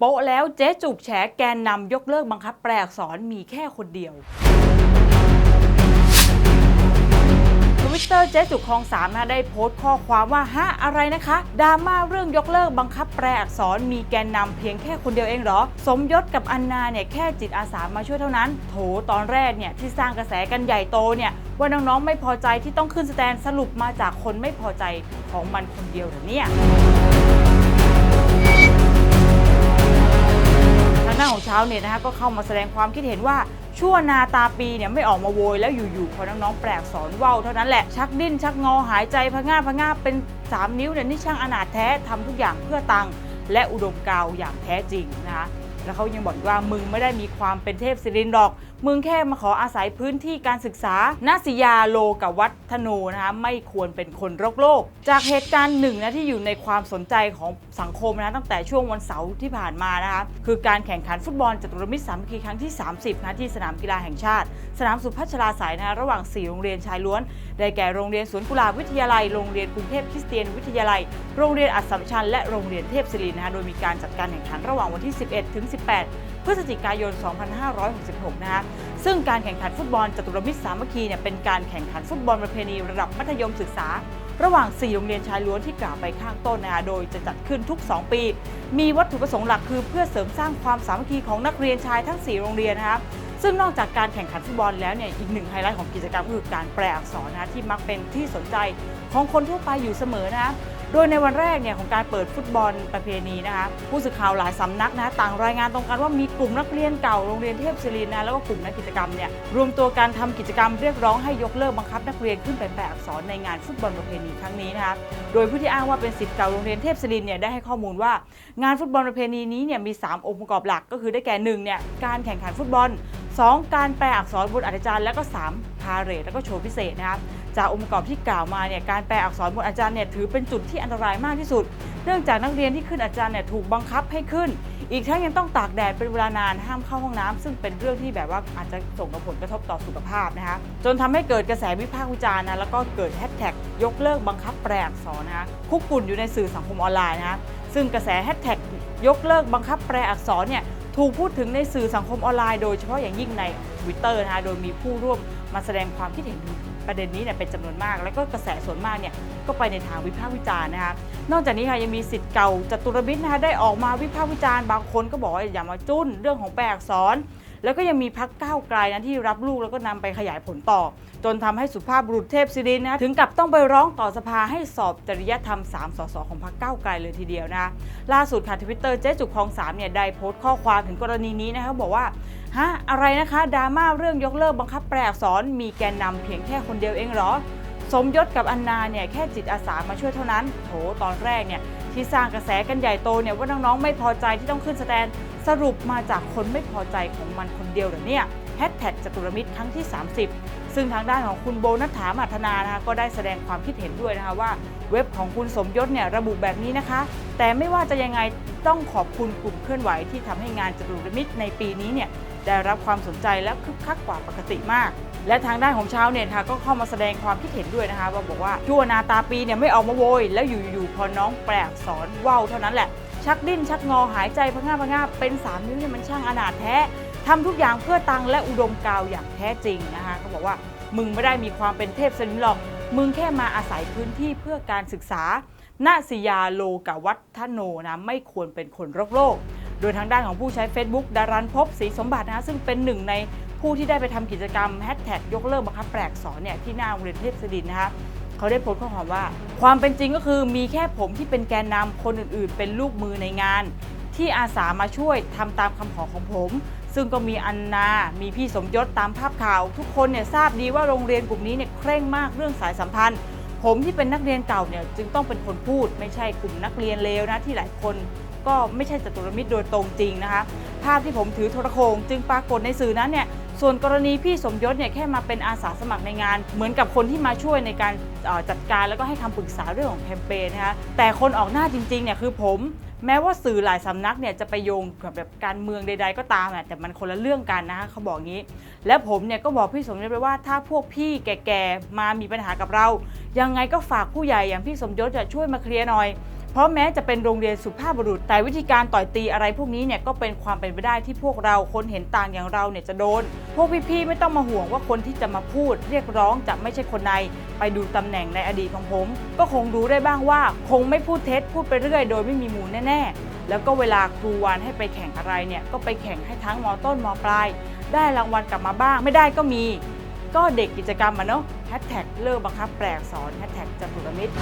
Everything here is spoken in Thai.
โป๊ะแล้วเจ๊จุกแฉแกนนำยกเลิกบังคับแปลอักษรมีแค่คนเดียวทวิตเตอร์เจ๊จุกคลองสามนะได้โพสต์ข้อความว่าฮะอะไรนะคะดราม่าเรื่องยกเลิกบังคับแปลอักษรมีแกนนำเพียงแค่คนเดียวเองเหรอ สมยศกับอันนาเนี่ยแค่จิตอาสามาช่วยเท่านั้น โถตอนแรกเนี่ยที่สร้างกระแสกันใหญ่โตเนี่ยว่าน้องๆไม่พอใจที่ต้องขึ้นสแตนสรุปมาจากคนไม่พอใจของมันคนเดียวเหรอเนี่ยางด้านขาวเน็ตนะคะก็เข้ามาแสดงความคิดเห็นว่าชั่วนาตาปีเนี่ยไม่ออกมาโวย แล้วอยู่ๆพอน้องๆแปลกสอนว่าวเท่านั้นแหละชักดิ้นชักงอหายใจพะง่าพะง่าเป็น 3 นิ้วเนี่ยนี่ช่างอนาถแท้ทำทุกอย่างเพื่อตังค์และอุดมกาวอย่างแท้จริงนะคะแล้วเขายังบอกอีกว่ามึงไม่ได้มีความเป็นเทพศิรินทร์หรอกมึงแค่มาขออาศัยพื้นที่การศึกษานาสิยาโลกับวัฒโนนะคะไม่ควรเป็นคนโรคโลก จากเหตุการณ์หนึ่งนะที่อยู่ในความสนใจของสังคมนะตั้งแต่ช่วงวันเสาร์ที่ผ่านมานะคะคือการแข่งขันฟุตบอลจตุรมิตรสามัคคีครั้งที่ 30นะที่สนามกีฬาแห่งชาติ สนามสุพัชราสายนะระหว่าง 4 โรงเรียนชายล้วน ได้แก่โรงเรียนสวนกุหลาบวิทยาลัย โรงเรียนกรุงเทพคริสเตียนวิทยาลัย โรงเรียนอัสสัมชัญและโรงเรียนเทพศิรินนะคะโดยมีการจัดการแข่งขันระหว่างวันที่ 11 ถึง 18 พฤศจิกายน 2566 นะคะซึ่งการแข่งขันฟุตบอลจตุรมิตรสามัคคีเนี่ยเป็นการแข่งขันฟุตบอลประเพณีระดับมัธยมศึกษา ระหว่าง 4 โรงเรียนชายล้วนที่กล่าวไปข้างต้นนะคะโดยจะจัดขึ้นทุก 2 ปี มีวัตถุประสงค์หลักคือเพื่อเสริมสร้างความสามัคคีของนักเรียนชายทั้ง 4 โรงเรียนนะคะซึ่งนอกจากการแข่งขันฟุตบอลแล้วเนี่ยอีกหนึ่งไฮไลท์ของกิจกรรมก็คือการแปลอักษรนะคะที่มักเป็นที่สนใจของคนทั่วไปอยู่เสมอนะคะ โดยในวันแรกเนี่ยของการเปิดฟุตบอลประเพณีนะคะผู้สื่อข่าวหลายสำนักนะะต่างรายงานตรงกันว่ามีกลุ่มนักเรียนเก่าโรงเรียนเทพศิรินนะแล้วก็กลุ่มนักกิจกรรมเนี่ยรวมตัวการทำกิจกรรมเรียกร้องให้ยกเลิกบังคับนักเรียนขึ้นไปแปลอักษรในงานฟุตบอลประเพณีครั้งนี้นะคะโดยผู้ที่อ้างว่าเป็นศิษย์เก่าโรงเรียนเทพศิรินเนี่ยได้ให้ข้อมูลว่า งานฟุตบอลประเพณีนี้เนี่ยมี 3 องค์ประกอบหลักก็คือได้แก่หนึ่งเนี่ยการแข่งขันฟุตบอล 2. การแปลอักษรบนอัจจารย์และก็ 3. พาเหรดแล้วก็โชว์พิเศษนะครับ จากองค์ประกอบที่กล่าวมาเนี่ยการแปลอักษรบนอัจารย์เนี่ยถือเป็นจุดที่อันตรายมากที่สุด เนื่องจากนักเรียนที่ขึ้นอาจารย์เนี่ยถูกบังคับให้ขึ้น อีกทั้งยังต้องตากแดดเป็นเวลานานห้ามเข้าห้องน้ำซึ่งเป็นเรื่องที่แบบว่าอาจจะส่งผลกระทบต่อสุขภาพนะคะจนทำให้เกิดกระแสวิพากษ์วิจารณ์นะแล้วก็เกิดแฮชแท็กยกเลิกบังคับแปลอักษรนะคะคุกกุ่นอยู่ในสื่อสังคมออนไลน์นะคะซึ่งกระแสแฮชแท็กยกเลิกบังคับแปลอักษรเนี่ย ถูกพูดถึงในสื่อสังคมออนไลน์โดยเฉพาะอย่างยิ่งใน Twitter นะคะโดยมีผู้ร่วมมาแสดงความคิดเห็นประเด็นนี้เนี่ยเป็นจำนวนมาก แล้วก็กระแสส่วนมากเนี่ยก็ไปในทางวิพากษ์วิจารณ์นะคะนอกจากนี้ค่ะยังมีสิทธิ์เก่าจตุรมิตรนะคะได้ออกมาวิพากษ์วิจารณ์บางคนก็บอกว่าอย่ามาจุ้นเรื่องของแปลอักษร แล้วก็ยังมีพักก้าวไกลนะที่รับลูกแล้วก็นำไปขยายผลต่อ จนทำให้สุภาพบุรุษเทพศิรินนะถึงกับต้องไปร้องต่อสภาให้สอบจริยธรรม 3 สสของพรรคก้าวไกลเลยทีเดียวนะล่าสุดค่ะทวิตเตอร์เจ๊จุกคลองสามเนี่ยได้โพสต์ข้อความถึงกรณีนี้นะคะบอกว่าฮะอะไรนะคะดราม่าเรื่องยกเลิกบังคับแปลอักษรมีแกนนำเพียงแค่คนเดียวเองเหรอ สมยศกับอันนาเนี่ยแค่จิตอาสามาช่วยเท่านั้น โถตอนแรกเนี่ยที่สร้างกระแสกันใหญ่โตเนี่ยว่าน้องๆไม่พอใจที่ต้องขึ้นสแตน สรุปมาจากคนไม่พอใจของมันคนเดียวเหรอเนี่ยแฮชแท็กจตุรมิตรครั้งที่ 30 ซึ่งทางด้านของคุณโบนัฐถามัทนานะคะก็ได้แสดงความคิดเห็นด้วยนะคะว่า เว็บของคุณสมยศเนี่ยระบุแบบนี้นะคะ แต่ไม่ว่าจะยังไงต้องขอบคุณกลุ่มเคลื่อนไหวที่ทำให้งานจตุรมิตรในปีนี้เนี่ยได้รับความสนใจและคึกคักกว่าปกติมาก และทางด้านของชาวเน็ตค่ะก็เข้ามาแสดงความคิดเห็นด้วยนะคะว่าบอกว่าชั่วนาตาปีเนี่ยไม่ออกมาโวยแล้วอยู่ๆพอน้องแปลอักษรว่าวเท่านั้นแหละ ชักดิ้นชักงอหายใจพะง่าพะง่าเป็นสามนิ้วเนี่ยมันช่างอนาถแท้ทำทุกอย่างเพื่อตังและอุดมกาวอย่างแท้จริงนะคะเขาบอกว่ามึงไม่ได้มีความเป็นเทพสนิหรอก มึงแค่มาอาศัยพื้นที่เพื่อการศึกษานาสิยาโลกวัฒโนนะไม่ควรเป็นคนโรคโลก โดยทางด้านของผู้ใช้ Facebook ดารันพบศรีสมบัตินะะซึ่งเป็นหนึ่งในผู้ที่ได้ไปทำกิจกรรมแฮชแท็กยกเลิกบังคับแปลกสอนเนี่ยที่หน้าโรงเรียนเทพศิรินทร์นะคะ เขาได้โพสต์ข้อความว่า ความเป็นจริงก็คือมีแค่ผมที่เป็นแกนนำคนอื่นๆ เป็นลูกมือในงาน ที่อาสามาช่วยทำตามคำขอของผม ซึ่งก็มีอันนา มีพี่สมยศตามภาพข่าว ทุกคนเนี่ยทราบดีว่าโรงเรียนกลุ่มนี้เนี่ยเคร่งมากเรื่องสายสัมพันธ์ ผมที่เป็นนักเรียนเก่าเนี่ยจึงต้องเป็นคนพูด ไม่ใช่กลุ่มนักเรียนเลวนะที่หลายคนก็ไม่ใช่จตุรมิตรโดยตรงจริงนะคะ ภาพที่ผมถือโทรโขงจึงปรากฏในสื่อนั้นเนี่ย ส่วนกรณีพี่สมยศเนี่ยแค่มาเป็นอาสาสมัครในงาน เหมือนกับคนที่มาช่วยในการจัดการแล้วก็ให้คำปรึกษาเรื่องของแคมเปญนะคะแต่คนออกหน้าจริงๆเนี่ยคือผมแม้ว่าสื่อหลายสำนักเนี่ยจะไปโยงกับแบบการเมืองใด ๆ ก็ตามแต่มันคนละเรื่องกันนะคะเขาบอกงี้ และผมเนี่ยก็บอกพี่สมยศไปว่าถ้าพวกพี่แก่ๆมามีปัญหากับเรา ยังไงก็ฝากผู้ใหญ่อย่างพี่สมยศจะช่วยมาเคลียร์หน่อย เพราะแม้จะเป็นโรงเรียนสุภาพบุรุษ แต่วิธีการต่อยตีอะไรพวกนี้เนี่ยก็เป็นความเป็นไปได้ที่พวกเราคนเห็นต่างอย่างเราเนี่ยจะโดน พวกพี่ๆไม่ต้องมาห่วงว่าคนที่จะมาพูด เรียกร้องจะไม่ใช่คนใน ไปดูตำแหน่งในอดีตของผม ก็คงรู้ได้บ้างว่า คงไม่พูดเท็จพูดไปเรื่อยโดยไม่มีมูลแน่ๆ แล้วก็เวลาครูวานให้ไปแข่งอะไรเนี่ยก็ไปแข่งให้ทั้งมต้นมปลาย ได้รางวัลกลับมาบ้าง ไม่ได้ก็มี ก็เด็กกิจกรรมอะเนาะแฮชแท็กเลิกบังคับแปลกสอนแฮชแท็กจตุรมิตร